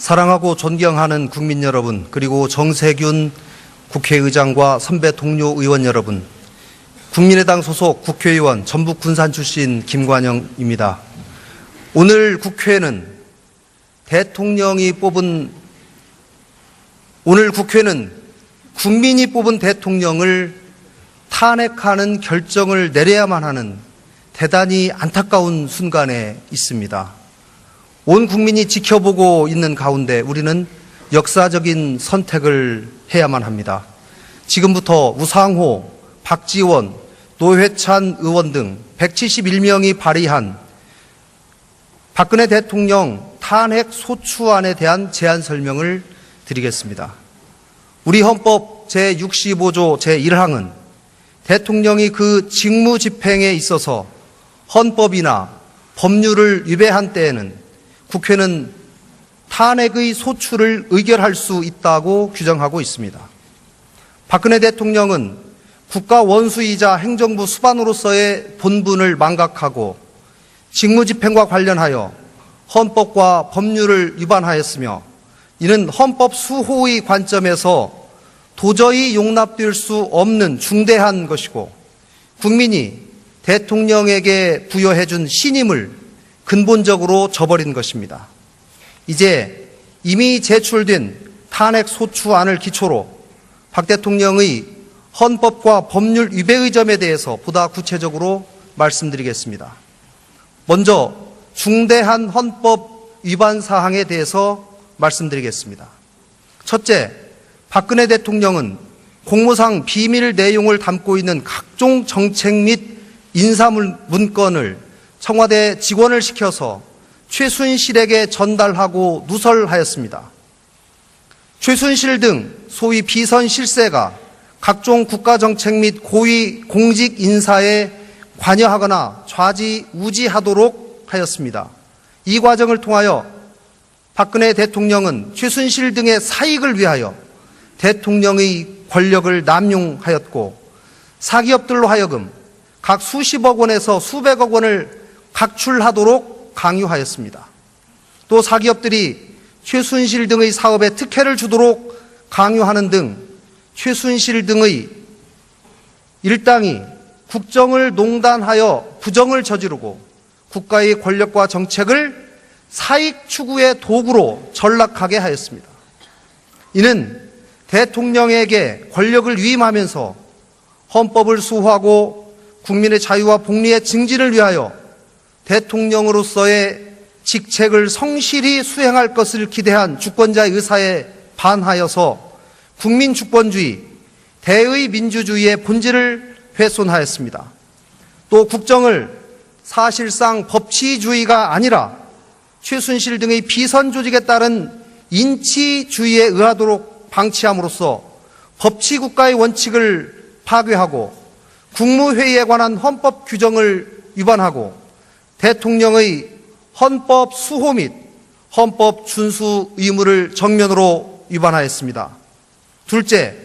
사랑하고 존경하는 국민 여러분, 그리고 정세균 국회의장과 선배 동료 의원 여러분, 국민의당 소속 국회의원 전북 군산 출신 김관영입니다. 오늘 국회는 대통령이 뽑은 오늘 국회는 국민이 뽑은 대통령을 탄핵하는 결정을 내려야만 하는 대단히 안타까운 순간에 있습니다. 온 국민이 지켜보고 있는 가운데 우리는 역사적인 선택을 해야만 합니다. 지금부터 우상호, 박지원, 노회찬 의원 등 171명이 발의한 박근혜 대통령 탄핵 소추안에 대한 제안 설명을 드리겠습니다. 우리 헌법 제65조 제1항은 대통령이 그 직무 집행에 있어서 헌법이나 법률을 위배한 때에는 국회는 탄핵의 소추를 의결할 수 있다고 규정하고 있습니다. 박근혜 대통령은 국가 원수이자 행정부 수반으로서의 본분을 망각하고 직무 집행과 관련하여 헌법과 법률을 위반하였으며 이는 헌법 수호의 관점에서 도저히 용납될 수 없는 중대한 것이고 국민이 대통령에게 부여해준 신임을 근본적으로 저버린 것입니다. 이제 이미 제출된 탄핵 소추안을 기초로 박 대통령의 헌법과 법률 위배의 점에 대해서 보다 구체적으로 말씀드리겠습니다. 먼저 중대한 헌법 위반 사항에 대해서 말씀드리겠습니다. 첫째, 박근혜 대통령은 공무상 비밀 내용을 담고 있는 각종 정책 및 인사물 문건을 청와대 직원을 시켜서 최순실에게 전달하고 누설하였습니다. 최순실 등 소위 비선 실세가 각종 국가정책 및 고위 공직 인사에 관여하거나 좌지우지하도록 하였습니다. 이 과정을 통하여 박근혜 대통령은 최순실 등의 사익을 위하여 대통령의 권력을 남용하였고 사기업들로 하여금 각 수십억 원에서 수백억 원을 각출하도록 강요하였습니다. 또 사기업들이 최순실 등의 사업에 특혜를 주도록 강요하는 등 최순실 등의 일당이 국정을 농단하여 부정을 저지르고 국가의 권력과 정책을 사익 추구의 도구로 전락하게 하였습니다. 이는 대통령에게 권력을 위임하면서 헌법을 수호하고 국민의 자유와 복리의 증진을 위하여 대통령으로서의 직책을 성실히 수행할 것을 기대한 주권자의 의사에 반하여서 국민 주권주의, 대의 민주주의의 본질을 훼손하였습니다. 또 국정을 사실상 법치주의가 아니라 최순실 등의 비선 조직에 따른 인치주의에 의하도록 방치함으로써 법치국가의 원칙을 파괴하고 국무회의에 관한 헌법 규정을 위반하고 대통령의 헌법 수호 및 헌법 준수 의무를 정면으로 위반하였습니다. 둘째,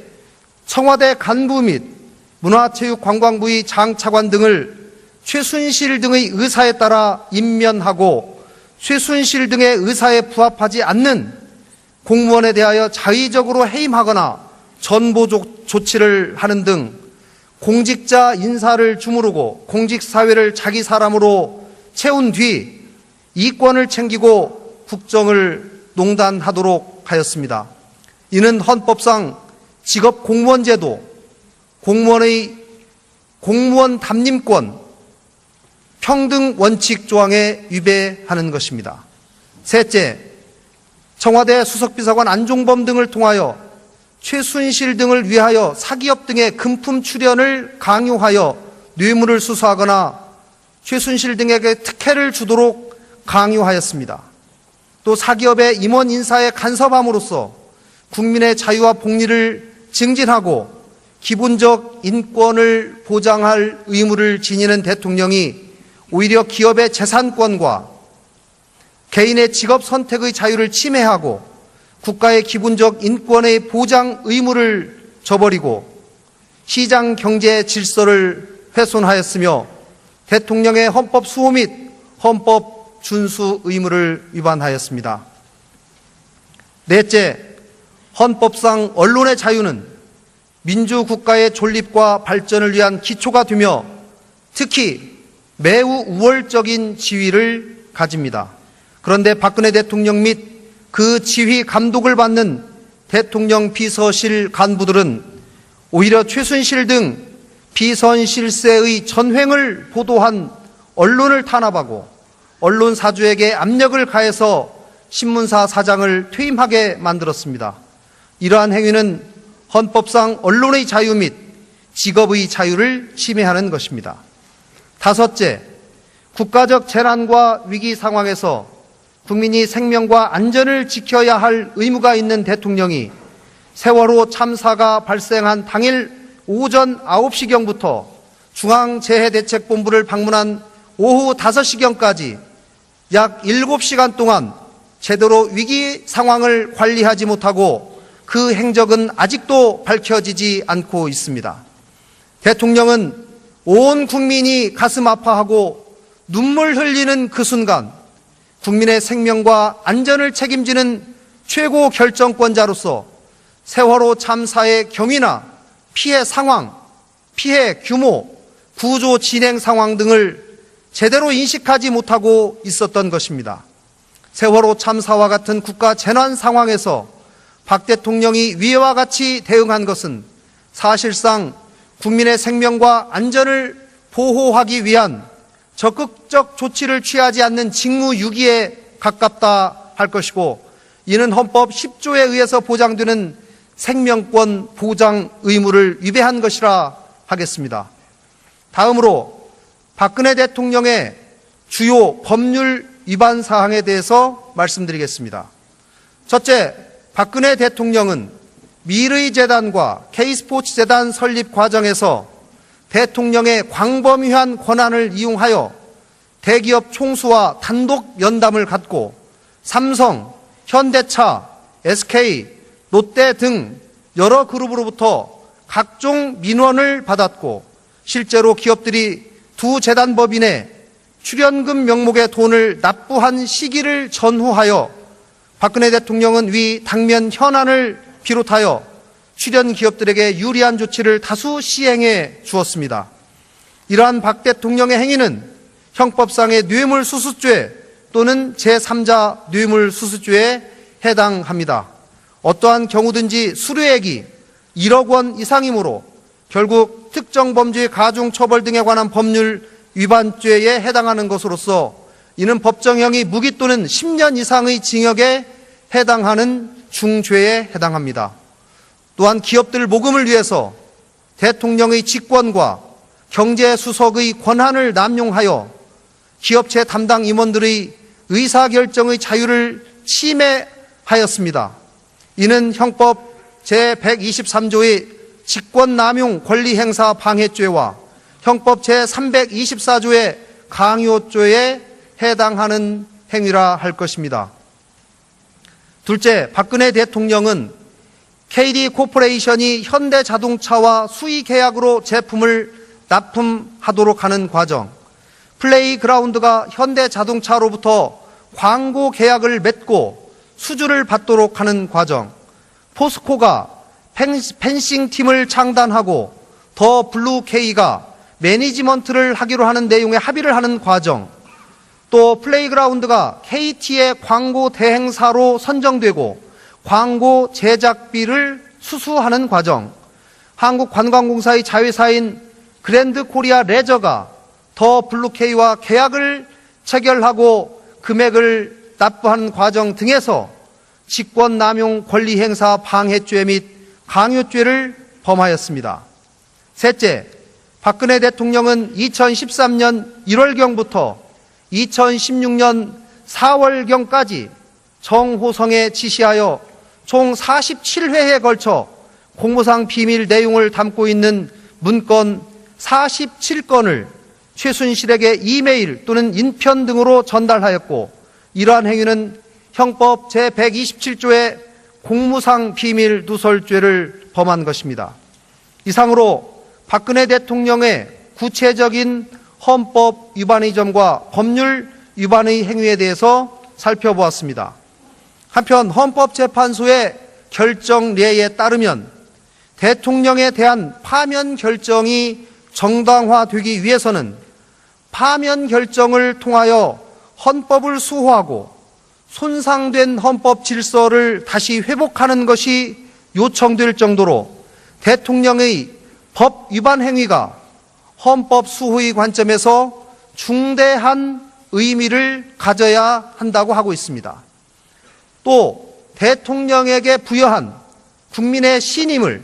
청와대 간부 및 문화체육관광부의 장차관 등을 최순실 등의 의사에 따라 임면하고 최순실 등의 의사에 부합하지 않는 공무원에 대하여 자의적으로 해임하거나 전보 조치를 하는 등 공직자 인사를 주무르고 공직사회를 자기 사람으로 채운 뒤 이권을 챙기고 국정을 농단하도록 하였습니다. 이는 헌법상 직업 공무원 제도, 공무원의 공무원 담임권, 평등 원칙 조항에 위배하는 것입니다. 셋째, 청와대 수석비서관 안종범 등을 통하여 최순실 등을 위하여 사기업 등의 금품 출연을 강요하여 뇌물을 수수하거나 최순실 등에게 특혜를 주도록 강요하였습니다. 또 사기업의 임원 인사에 간섭함으로써 국민의 자유와 복리를 증진하고 기본적 인권을 보장할 의무를 지니는 대통령이 오히려 기업의 재산권과 개인의 직업 선택의 자유를 침해하고 국가의 기본적 인권의 보장 의무를 저버리고 시장 경제 질서를 훼손하였으며 대통령의 헌법 수호 및 헌법 준수 의무를 위반하였습니다. 넷째, 헌법상 언론의 자유는 민주국가의 존립과 발전을 위한 기초가 되며 특히 매우 우월적인 지위를 가집니다. 그런데 박근혜 대통령 및 그 지휘 감독을 받는 대통령 비서실 간부들은 오히려 최순실 등 비선실세의 전횡을 보도한 언론을 탄압하고 언론 사주에게 압력을 가해서 신문사 사장을 퇴임하게 만들었습니다. 이러한 행위는 헌법상 언론의 자유 및 직업의 자유를 침해하는 것입니다. 다섯째, 국가적 재난과 위기 상황에서 국민이 생명과 안전을 지켜야 할 의무가 있는 대통령이 세월호 참사가 발생한 당일 오전 9시경부터 중앙재해대책본부를 방문한 오후 5시경까지 약 7시간 동안 제대로 위기 상황을 관리하지 못하고 그 행적은 아직도 밝혀지지 않고 있습니다. 대통령은 온 국민이 가슴 아파하고 눈물 흘리는 그 순간 국민의 생명과 안전을 책임지는 최고 결정권자로서 세월호 참사의 경위나 피해 상황, 피해 규모, 구조 진행 상황 등을 제대로 인식하지 못하고 있었던 것입니다. 세월호 참사와 같은 국가 재난 상황에서 박 대통령이 위와 같이 대응한 것은 사실상 국민의 생명과 안전을 보호하기 위한 적극적 조치를 취하지 않는 직무유기에 가깝다 할 것이고 이는 헌법 10조에 의해서 보장되는 생명권 보장 의무를 위배한 것이라 하겠습니다. 다음으로 박근혜 대통령의 주요 법률 위반 사항에 대해서 말씀드리겠습니다. 첫째, 박근혜 대통령은 미르이재단과 K스포츠재단 설립 과정에서 대통령의 광범위한 권한을 이용하여 대기업 총수와 단독 연담을 갖고 삼성, 현대차, SK, 롯데 등 여러 그룹으로부터 각종 민원을 받았고 실제로 기업들이 두 재단법인의 출연금 명목의 돈을 납부한 시기를 전후하여 박근혜 대통령은 위 당면 현안을 비롯하여 출연 기업들에게 유리한 조치를 다수 시행해 주었습니다. 이러한 박 대통령의 행위는 형법상의 뇌물수수죄 또는 제3자 뇌물수수죄에 해당합니다. 어떠한 경우든지 수뢰액이 1억 원 이상이므로 결국 특정 범죄 가중 처벌 등에 관한 법률 위반죄에 해당하는 것으로서 이는 법정형이 무기 또는 10년 이상의 징역에 해당하는 중죄에 해당합니다. 또한 기업들 모금을 위해서 대통령의 직권과 경제수석의 권한을 남용하여 기업체 담당 임원들의 의사결정의 자유를 침해하였습니다. 이는 형법 제123조의 직권남용 권리행사 방해죄와 형법 제324조의 강요죄에 해당하는 행위라 할 것입니다. 둘째, 박근혜 대통령은 KD 코퍼레이션이 현대자동차와 수의 계약으로 제품을 납품하도록 하는 과정, 플레이그라운드가 현대자동차로부터 광고 계약을 맺고 수주를 받도록 하는 과정, 포스코가 펜싱 팀을 창단하고 더 블루 K가 매니지먼트를 하기로 하는 내용의 합의를 하는 과정, 또 플레이그라운드가 KT의 광고 대행사로 선정되고 광고 제작비를 수수하는 과정, 한국관광공사의 자회사인 그랜드 코리아 레저가 더 블루케이와 계약을 체결하고 금액을 납부하는 과정 등에서 직권남용 권리행사 방해죄 및 강요죄를 범하였습니다. 셋째, 박근혜 대통령은 2013년 1월경부터 2016년 4월경까지 정호성에 지시하여 총 47회에 걸쳐 공무상 비밀 내용을 담고 있는 문건 47건을 최순실에게 이메일 또는 인편 등으로 전달하였고 이러한 행위는 형법 제127조의 공무상 비밀 누설죄를 범한 것입니다. 이상으로 박근혜 대통령의 구체적인 헌법 위반의 점과 법률 위반의 행위에 대해서 살펴보았습니다. 한편 헌법재판소의 결정례에 따르면 대통령에 대한 파면 결정이 정당화되기 위해서는 파면 결정을 통하여 헌법을 수호하고 손상된 헌법 질서를 다시 회복하는 것이 요청될 정도로 대통령의 법 위반 행위가 헌법 수호의 관점에서 중대한 의미를 가져야 한다고 하고 있습니다. 또 대통령에게 부여한 국민의 신임을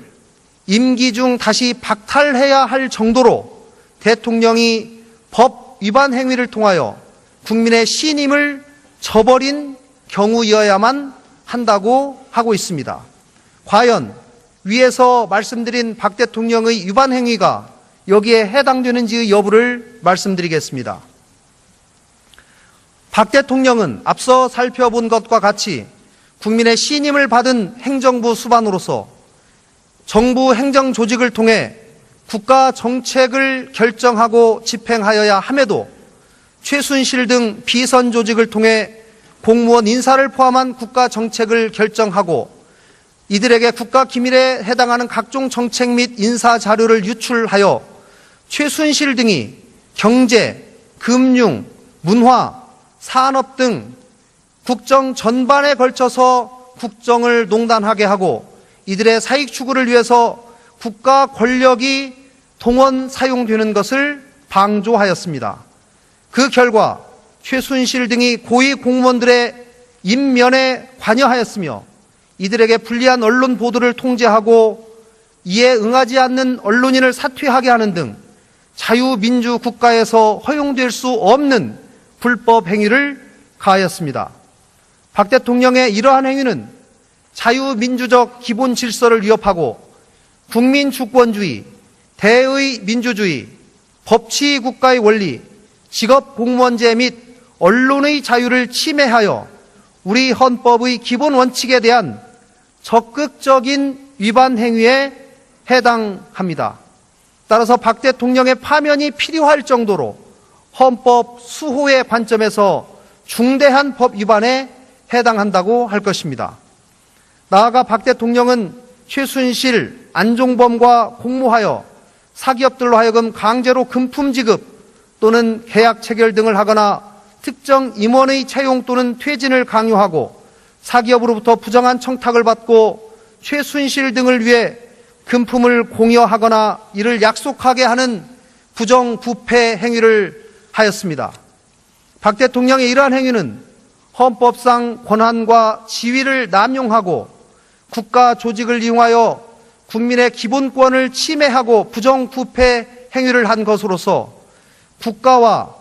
임기 중 다시 박탈해야 할 정도로 대통령이 법 위반 행위를 통하여 국민의 신임을 저버린 경우여야만 한다고 하고 있습니다. 과연 위에서 말씀드린 박 대통령의 위반 행위가 여기에 해당되는지의 여부를 말씀드리겠습니다. 박 대통령은 앞서 살펴본 것과 같이 국민의 신임을 받은 행정부 수반으로서 정부 행정 조직을 통해 국가 정책을 결정하고 집행하여야 함에도 최순실 등 비선 조직을 통해 공무원 인사를 포함한 국가 정책을 결정하고 이들에게 국가 기밀에 해당하는 각종 정책 및 인사 자료를 유출하여 최순실 등이 경제, 금융, 문화, 산업 등 국정 전반에 걸쳐서 국정을 농단하게 하고 이들의 사익 추구를 위해서 국가 권력이 동원 사용되는 것을 방조하였습니다. 그 결과 최순실 등이 고위 공무원들의 임면에 관여하였으며 이들에게 불리한 언론 보도를 통제하고 이에 응하지 않는 언론인을 사퇴하게 하는 등 자유민주 국가에서 허용될 수 없는 불법 행위를 가하였습니다. 박 대통령의 이러한 행위는 자유민주적 기본 질서를 위협하고 국민 주권주의, 대의 민주주의, 법치 국가의 원리, 직업 공무원제 및 언론의 자유를 침해하여 우리 헌법의 기본 원칙에 대한 적극적인 위반 행위에 해당합니다. 따라서 박 대통령의 파면이 필요할 정도로 헌법 수호의 관점에서 중대한 법 위반에 해당한다고 할 것입니다. 나아가 박 대통령은 최순실, 안종범과 공모하여 사기업들로 하여금 강제로 금품 지급 또는 계약 체결 등을 하거나 특정 임원의 채용 또는 퇴진을 강요하고 사기업으로부터 부정한 청탁을 받고 최순실 등을 위해 금품을 공여하거나 이를 약속하게 하는 부정부패 행위를 하였습니다. 박 대통령의 이러한 행위는 헌법상 권한과 지위를 남용하고 국가 조직을 이용하여 국민의 기본권을 침해하고 부정부패 행위를 한 것으로서 국가와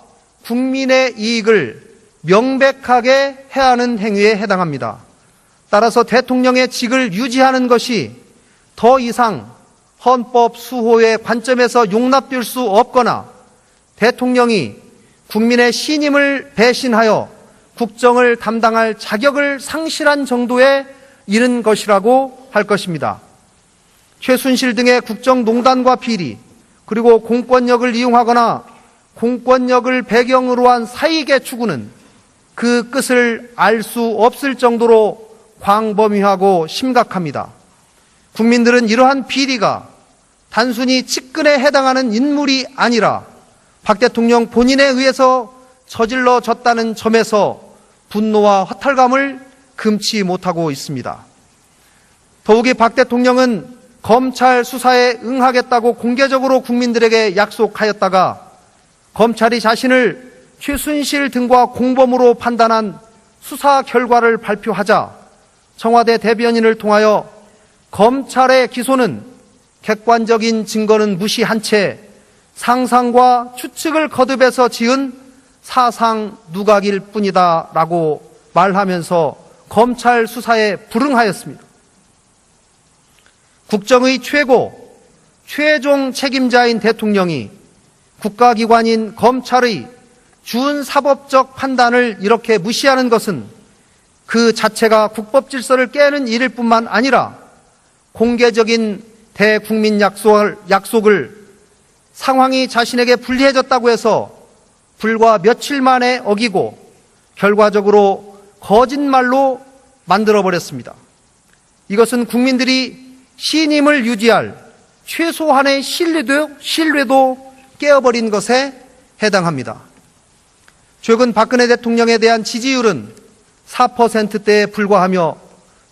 국민의 이익을 명백하게 해하는 행위에 해당합니다. 따라서 대통령의 직을 유지하는 것이 더 이상 헌법 수호의 관점에서 용납될 수 없거나 대통령이 국민의 신임을 배신하여 국정을 담당할 자격을 상실한 정도에 이른 것이라고 할 것입니다. 최순실 등의 국정농단과 비리, 그리고 공권력을 이용하거나 공권력을 배경으로 한 사익의 추구는 그 끝을 알 수 없을 정도로 광범위하고 심각합니다. 국민들은 이러한 비리가 단순히 측근에 해당하는 인물이 아니라 박 대통령 본인에 의해서 저질러졌다는 점에서 분노와 허탈감을 금치 못하고 있습니다. 더욱이 박 대통령은 검찰 수사에 응하겠다고 공개적으로 국민들에게 약속하였다가 검찰이 자신을 최순실 등과 공범으로 판단한 수사 결과를 발표하자 청와대 대변인을 통하여 검찰의 기소는 객관적인 증거는 무시한 채 상상과 추측을 거듭해서 지은 사상 누각일 뿐이다 라고 말하면서 검찰 수사에 불응하였습니다. 국정의 최고, 최종 책임자인 대통령이 국가기관인 검찰의 준사법적 판단을 이렇게 무시하는 것은 그 자체가 국법 질서를 깨는 일일 뿐만 아니라 공개적인 대국민 약속을, 상황이 자신에게 불리해졌다고 해서 불과 며칠 만에 어기고 결과적으로 거짓말로 만들어버렸습니다. 이것은 국민들이 신임을 유지할 최소한의 신뢰도, 신뢰도 깨어버린 것에 해당합니다. 최근 박근혜 대통령에 대한 지지율은 4%대에 불과하며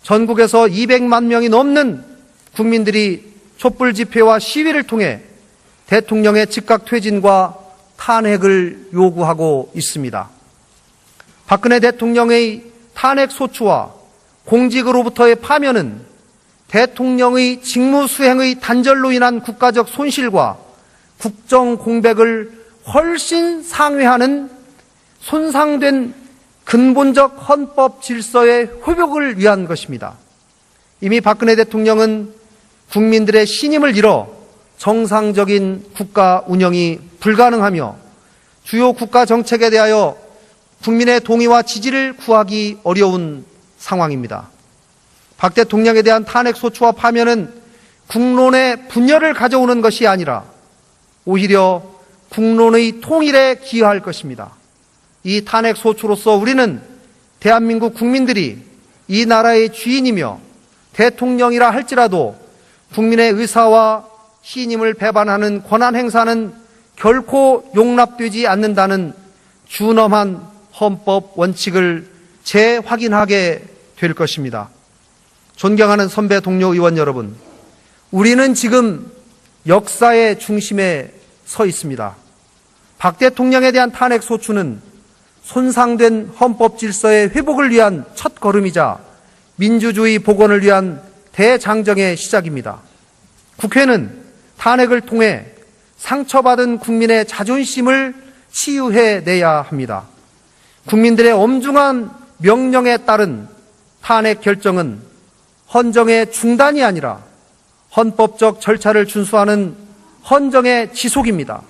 전국에서 200만 명이 넘는 국민들이 촛불 집회와 시위를 통해 대통령의 즉각 퇴진과 탄핵을 요구하고 있습니다. 박근혜 대통령의 탄핵 소추와 공직으로부터의 파면은 대통령의 직무 수행의 단절로 인한 국가적 손실과 국정 공백을 훨씬 상회하는 손상된 근본적 헌법 질서의 회복을 위한 것입니다. 이미 박근혜 대통령은 국민들의 신임을 잃어 정상적인 국가 운영이 불가능하며 주요 국가 정책에 대하여 국민의 동의와 지지를 구하기 어려운 상황입니다. 박 대통령에 대한 탄핵 소추와 파면은 국론의 분열을 가져오는 것이 아니라 오히려 국론의 통일에 기여할 것입니다. 이 탄핵 소추로서 우리는 대한민국 국민들이 이 나라의 주인이며 대통령이라 할지라도 국민의 의사와 신임을 배반하는 권한 행사는 결코 용납되지 않는다는 준엄한 헌법 원칙을 재확인하게 될 것입니다. 존경하는 선배 동료 의원 여러분, 우리는 지금 역사의 중심에 서 있습니다. 박 대통령에 대한 탄핵 소추는 손상된 헌법 질서의 회복을 위한 첫 걸음이자 민주주의 복원을 위한 대장정의 시작입니다. 국회는 탄핵을 통해 상처받은 국민의 자존심을 치유해 내야 합니다. 국민들의 엄중한 명령에 따른 탄핵 결정은 헌정의 중단이 아니라 헌법적 절차를 준수하는 헌정의 지속입니다.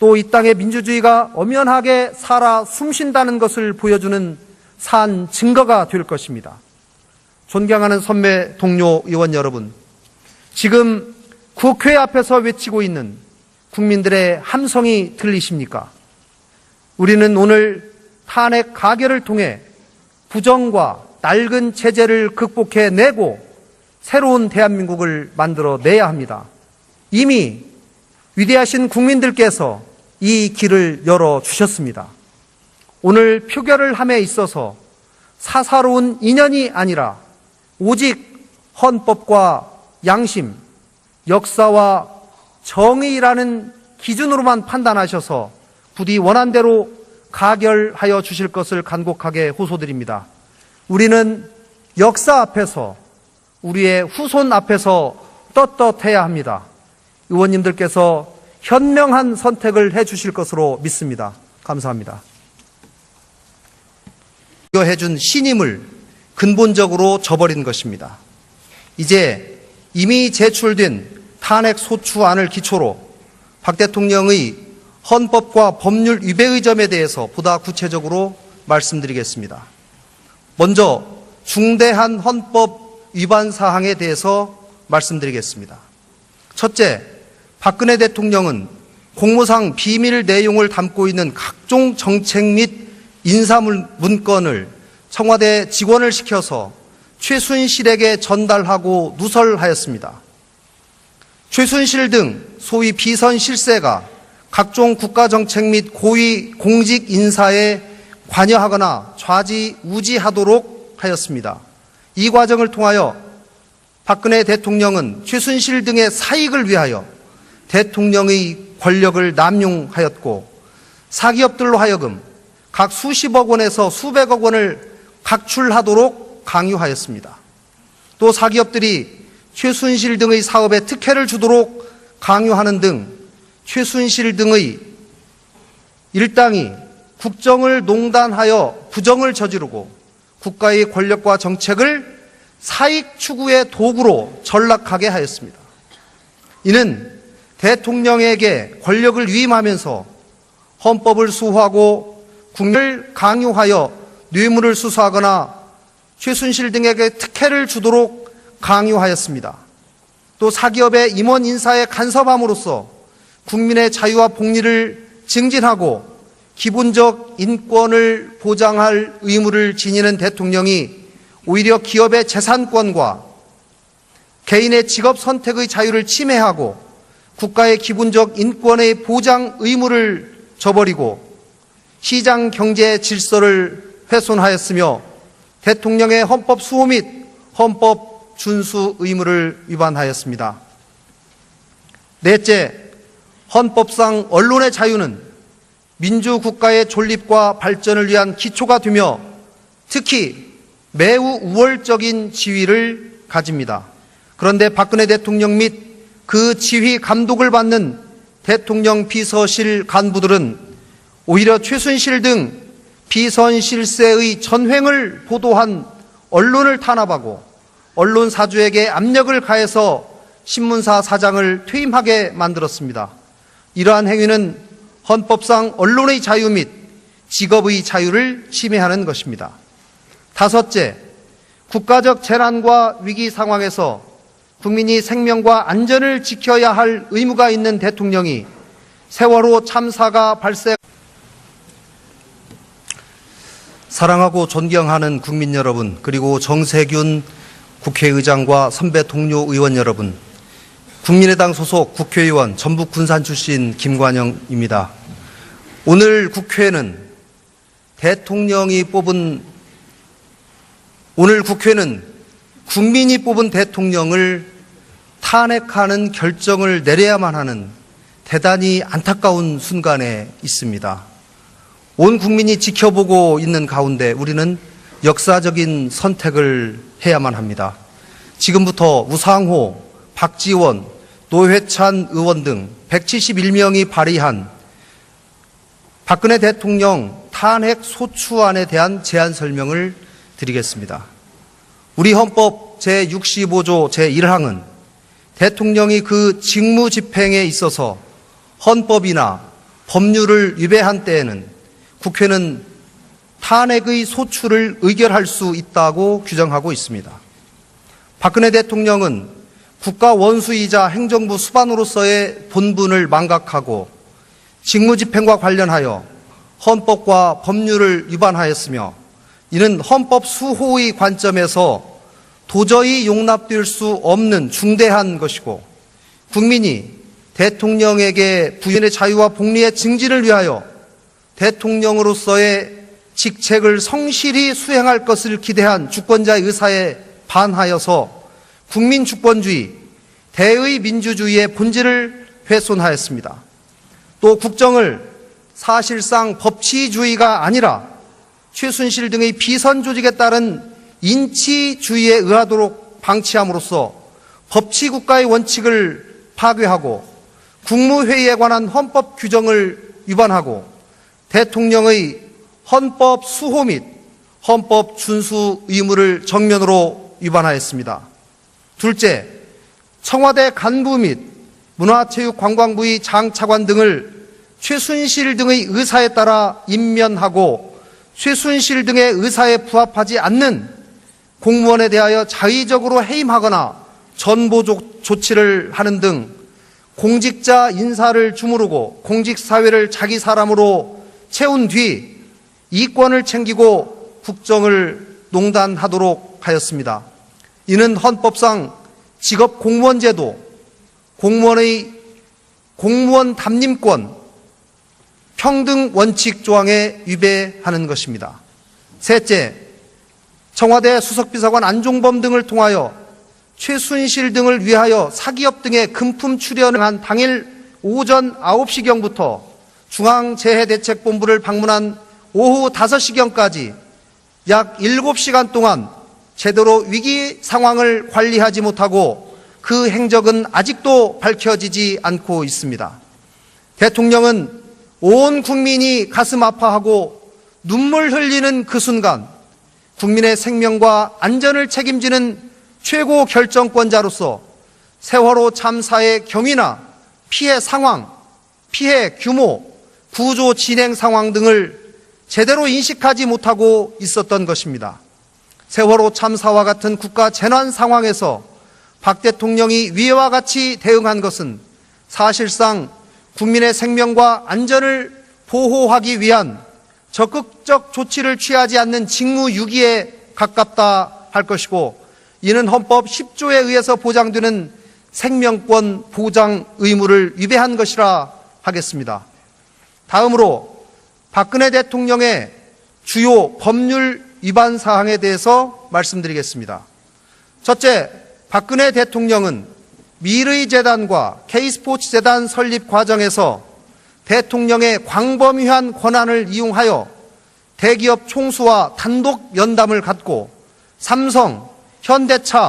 또 이 땅의 민주주의가 엄연하게 살아 숨쉰다는 것을 보여주는 산 증거가 될 것입니다. 존경하는 선배 동료 의원 여러분, 지금 국회 앞에서 외치고 있는 국민들의 함성이 들리십니까? 우리는 오늘 탄핵 가결을 통해 부정과 낡은 체제를 극복해 내고 새로운 대한민국을 만들어 내야 합니다. 이미 위대하신 국민들께서 이 길을 열어 주셨습니다. 오늘 표결을 함에 있어서 사사로운 인연이 아니라 오직 헌법과 양심, 역사와 정의라는 기준으로만 판단하셔서 부디 원한대로 가결하여 주실 것을 간곡하게 호소드립니다. 우리는 역사 앞에서 우리의 후손 앞에서 떳떳해야 합니다. 의원님들께서 현명한 선택을 해 주실 것으로 믿습니다. 감사합니다. 해준 신임을 근본적으로 저버린 것입니다. 이제 이미 제출된 탄핵 소추안을 기초로 박 대통령의 헌법과 법률 위배의 점에 대해서 보다 구체적으로 말씀드리겠습니다. 먼저 중대한 헌법 위반 사항에 대해서 말씀드리겠습니다. 첫째, 박근혜 대통령은 공무상 비밀 내용을 담고 있는 각종 정책 및 인사물 문건을 청와대 직원을 시켜서 최순실에게 전달하고 누설하였습니다. 최순실 등 소위 비선 실세가 각종 국가 정책 및 고위 공직 인사에 관여하거나 좌지우지하도록 하였습니다. 이 과정을 통하여 박근혜 대통령은 최순실 등의 사익을 위하여 대통령의 권력을 남용하였고 사기업들로 하여금 각 수십억 원에서 수백억 원을 각출하도록 강요하였습니다. 또 사기업들이 최순실 등의 사업에 특혜를 주도록 강요하는 등 최순실 등의 일당이 국정을 농단하여 부정을 저지르고 국가의 권력과 정책을 사익 추구의 도구로 전락하게 하였습니다. 이는 대통령에게 권력을 위임하면서 헌법을 수호하고 국민을 강요하여 뇌물을 수수하거나 최순실 등에게 특혜를 주도록 강요하였습니다. 또 사기업의 임원 인사에 간섭함으로써 국민의 자유와 복리를 증진하고 기본적 인권을 보장할 의무를 지니는 대통령이 오히려 기업의 재산권과 개인의 직업 선택의 자유를 침해하고 국가의 기본적 인권의 보장 의무를 저버리고 시장 경제 질서를 훼손하였으며 대통령의 헌법 수호 및 헌법 준수 의무를 위반하였습니다. 넷째, 헌법상 언론의 자유는 민주국가의 존립과 발전을 위한 기초가 되며 특히 매우 우월적인 지위를 가집니다. 그런데 박근혜 대통령 및 그 지휘 감독을 받는 대통령 비서실 간부들은 오히려 최순실 등 비선실세의 전횡을 보도한 언론을 탄압하고 언론 사주에게 압력을 가해서 신문사 사장을 퇴임하게 만들었습니다. 이러한 행위는 헌법상 언론의 자유 및 직업의 자유를 침해하는 것입니다. 다섯째, 국가적 재난과 위기 상황에서 국민이 생명과 안전을 지켜야 할 의무가 있는 대통령이 세월호 참사가 발생 사랑하고 존경하는 국민 여러분, 그리고 정세균 국회의장과 선배 동료 의원 여러분, 국민의당 소속 국회의원 전북 군산 출신 김관영입니다. 오늘 국회는 대통령이 뽑은 오늘 국회는 국민이 뽑은 대통령을 탄핵하는 결정을 내려야만 하는 대단히 안타까운 순간에 있습니다. 온 국민이 지켜보고 있는 가운데 우리는 역사적인 선택을 해야만 합니다. 지금부터 우상호, 박지원, 노회찬 의원 등 171명이 발의한 박근혜 대통령 탄핵 소추안에 대한 제안 설명을 드리겠습니다. 우리 헌법 제65조 제1항은 대통령이 그 직무 집행에 있어서 헌법이나 법률을 위배한 때에는 국회는 탄핵의 소추를 의결할 수 있다고 규정하고 있습니다. 박근혜 대통령은 국가 원수이자 행정부 수반으로서의 본분을 망각하고 직무 집행과 관련하여 헌법과 법률을 위반하였으며 이는 헌법 수호의 관점에서 도저히 용납될 수 없는 중대한 것이고 국민이 대통령에게 부인의 자유와 복리의 증진을 위하여 대통령으로서의 직책을 성실히 수행할 것을 기대한 주권자의 의사에 반하여서 국민 주권주의, 대의 민주주의의 본질을 훼손하였습니다. 또 국정을 사실상 법치주의가 아니라 최순실 등의 비선 조직에 따른 인치주의에 의하도록 방치함으로써 법치국가의 원칙을 파괴하고 국무회의에 관한 헌법 규정을 위반하고 대통령의 헌법 수호 및 헌법 준수 의무를 정면으로 위반하였습니다. 둘째, 청와대 간부 및 문화체육관광부의 장차관 등을 최순실 등의 의사에 따라 임면하고 최순실 등의 의사에 부합하지 않는 공무원에 대하여 자의적으로 해임하거나 전보 조치를 하는 등 공직자 인사를 주무르고 공직사회를 자기 사람으로 채운 뒤 이권을 챙기고 국정을 농단하도록 하였습니다. 이는 헌법상 직업 공무원 제도, 공무원의 공무원 담림권, 평등 원칙 조항에 위배하는 것입니다. 셋째, 청와대 수석비서관 안종범 등을 통하여 최순실 등을 위하여 사기업 등의 금품 출연을 한 당일 오전 9시경부터 중앙재해대책본부를 방문한 오후 5시경까지 약 7시간 동안 제대로 위기 상황을 관리하지 못하고 그 행적은 아직도 밝혀지지 않고 있습니다. 대통령은 온 국민이 가슴 아파하고 눈물 흘리는 그 순간 국민의 생명과 안전을 책임지는 최고 결정권자로서 세월호 참사의 경위나 피해 상황, 피해 규모, 구조 진행 상황 등을 제대로 인식하지 못하고 있었던 것입니다. 세월호 참사와 같은 국가 재난 상황에서 박 대통령이 위와 같이 대응한 것은 사실상 국민의 생명과 안전을 보호하기 위한 적극적 조치를 취하지 않는 직무유기에 가깝다 할 것이고 이는 헌법 10조에 의해서 보장되는 생명권 보장 의무를 위배한 것이라 하겠습니다. 다음으로 박근혜 대통령의 주요 법률 위반 사항에 대해서 말씀드리겠습니다. 첫째, 박근혜 대통령은 미르이 재단과 K스포츠 재단 설립 과정에서 대통령의 광범위한 권한을 이용하여 대기업 총수와 단독 면담을 갖고 삼성, 현대차,